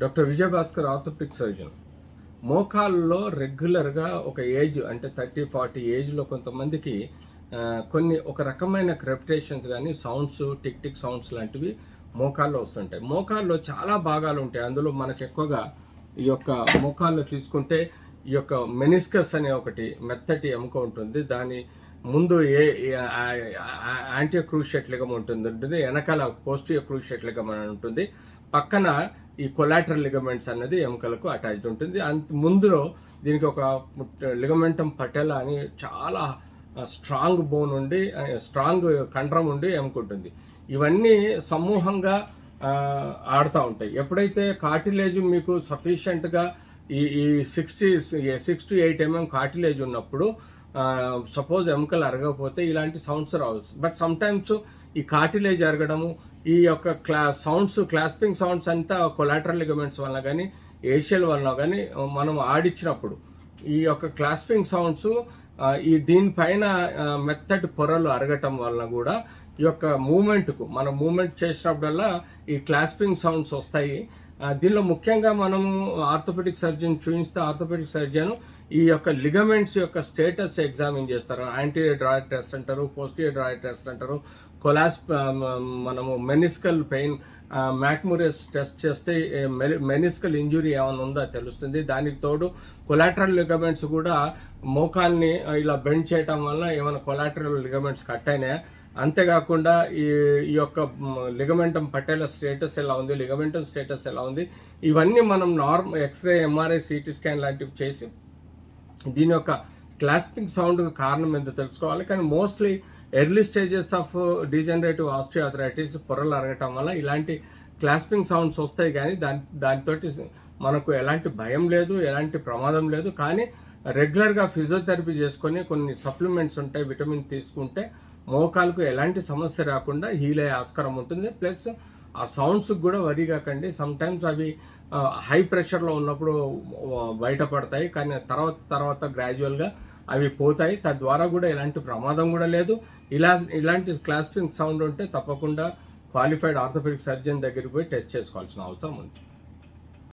Doctor Vijayabhaskar orthopaedic surgeon. మోకాల్లో రెగ్యులర్గా ఒక age అంటే థర్టీ ఫార్టీ ఏజ్లో కొంతమందికి కొన్ని ఒక రకమైన క్రెప్టేషన్స్ కానీ సౌండ్స్ టిక్ టిక్ సౌండ్స్ లాంటివి మోకాల్లో వస్తుంటాయి. మోకాల్లో చాలా భాగాలు ఉంటాయి. అందులో మనకు ఎక్కువగా ఈ యొక్క మోకాల్లో తీసుకుంటే ఈ యొక్క మెనిస్కస్ అనే ఒకటి మెత్తటి ఎముక ఉంటుంది. దాని ముందు ఏ యాంటీ క్రూషియట్ ఉంటుంది ఉంటుంది వెనకాల పోస్టియో క్రూషియట్ అని ఉంటుంది. పక్కన ఈ కొలాటరల్ లిగమెంట్స్ అన్నది ఎముకలకు అటాచ్డ్ ఉంటుంది. అంత ముందులో దీనికి ఒక లిగమెంటం పటెల అని చాలా స్ట్రాంగ్ బోన్ ఉండి స్ట్రాంగ్ కండరం ఉండి ఎముక ఉంటుంది ఇవన్నీ సమూహంగా ఆడుతూ ఉంటాయి. ఎప్పుడైతే కార్టిలేజ్ మీకు సఫిషియెంట్గా ఈ ఈ sixty six to eight mm cartilage ఉన్నప్పుడు సపోజ్ ఎముకలు అరగకపోతే ఇలాంటి సౌండ్స్ రావచ్చు. బట్ సమ్టైమ్స్ ఈ కార్టిలేజ్ అరగడము ఈ యొక్క క్లా సౌండ్స్ క్లాస్పింగ్ సౌండ్స్ అంతా కొలాటరల్ లిగమెంట్స్ వల్ల కానీ ఏషియల్ వలన కానీ మనం ఆడిచ్చినప్పుడు ఈ యొక్క క్లాస్పింగ్ సౌండ్స్ ఈ దీనిపైన మెత్తటి పొరలు అరగటం వలన కూడా ఈ యొక్క మూమెంట్కు మనం మూమెంట్ చేసినప్పుడల్లా ఈ క్లాస్పింగ్ సౌండ్స్ వస్తాయి. దీనిలో ముఖ్యంగా మనము ఆర్థోపెడిక్ సర్జన్ చూపిస్తే ఆర్థోపెడిక్ సర్జన్ ఈ యొక్క లిగమెంట్స్ యొక్క స్టేటస్ ఎగ్జామిన్ చేస్తారు. యాంటీరియర్ డ్రాయర్ టెస్ట్ అంటారు పోస్టీరియర్ డ్రాయర్ టెస్ట్ అంటారు కొలాస్ మనము మెనిస్కల్ పెయిన్ మ్యాక్మూరియస్ టెస్ట్ చేస్తే మెనిస్కల్ ఇంజురీ ఏమైనా ఉందా తెలుస్తుంది. దానికి తోడు కొలాటరల్ లిగమెంట్స్ కూడా మోకాల్ని ఇలా బెండ్ చేయటం వల్ల ఏమైనా కొలాటరల్ లిగమెంట్స్ కట్ అయినాయా? అంతేకాకుండా ఈ ఈ యొక్క లిగమెంటం పట్టేల స్టేటస్ ఎలా ఉంది లిగమెంటం స్టేటస్ ఎలా ఉంది ఇవన్నీ మనం norm X ray MRI CT scan లాంటివి చేసి దీని యొక్క క్లాస్పింగ్ సౌండ్ కారణం ఏంటో తెలుసుకోవాలి. కానీ mostly early stages of degenerative osteoarthritis పొరలు అరగటం వల్ల ఇలాంటి క్లాస్పింగ్ సౌండ్స్ వస్తాయి కానీ దాని దానితోటి మనకు ఎలాంటి భయం లేదు ఎలాంటి ప్రమాదం లేదు. కానీ రెగ్యులర్గా ఫిజియోథెరపీ చేసుకొని కొన్ని సప్లిమెంట్స్ ఉంటాయి విటమిన్ తీసుకుంటే మోకాలకు ఎలాంటి సమస్య రాకుండా హీల్ అయ్యే ఆస్కారం ఉంటుంది. ప్లస్ ఆ సౌండ్స్కి కూడా వరి కాకండి. సమ్టైమ్స్ అవి హై ప్రెషర్లో ఉన్నప్పుడు బయటపడతాయి కానీ తర్వాత తర్వాత గ్రాడ్యువల్గా అవి పోతాయి. తద్వారా కూడా ఎలాంటి ప్రమాదం కూడా లేదు. ఇలా ఇలాంటి క్లాస్పింగ్ సౌండ్ ఉంటే తప్పకుండా క్వాలిఫైడ్ ఆర్థోపెడిక్ సర్జన్ దగ్గరికి పోయి టెస్ట్ చేసుకోవాల్సిన అవసరం ఉంది.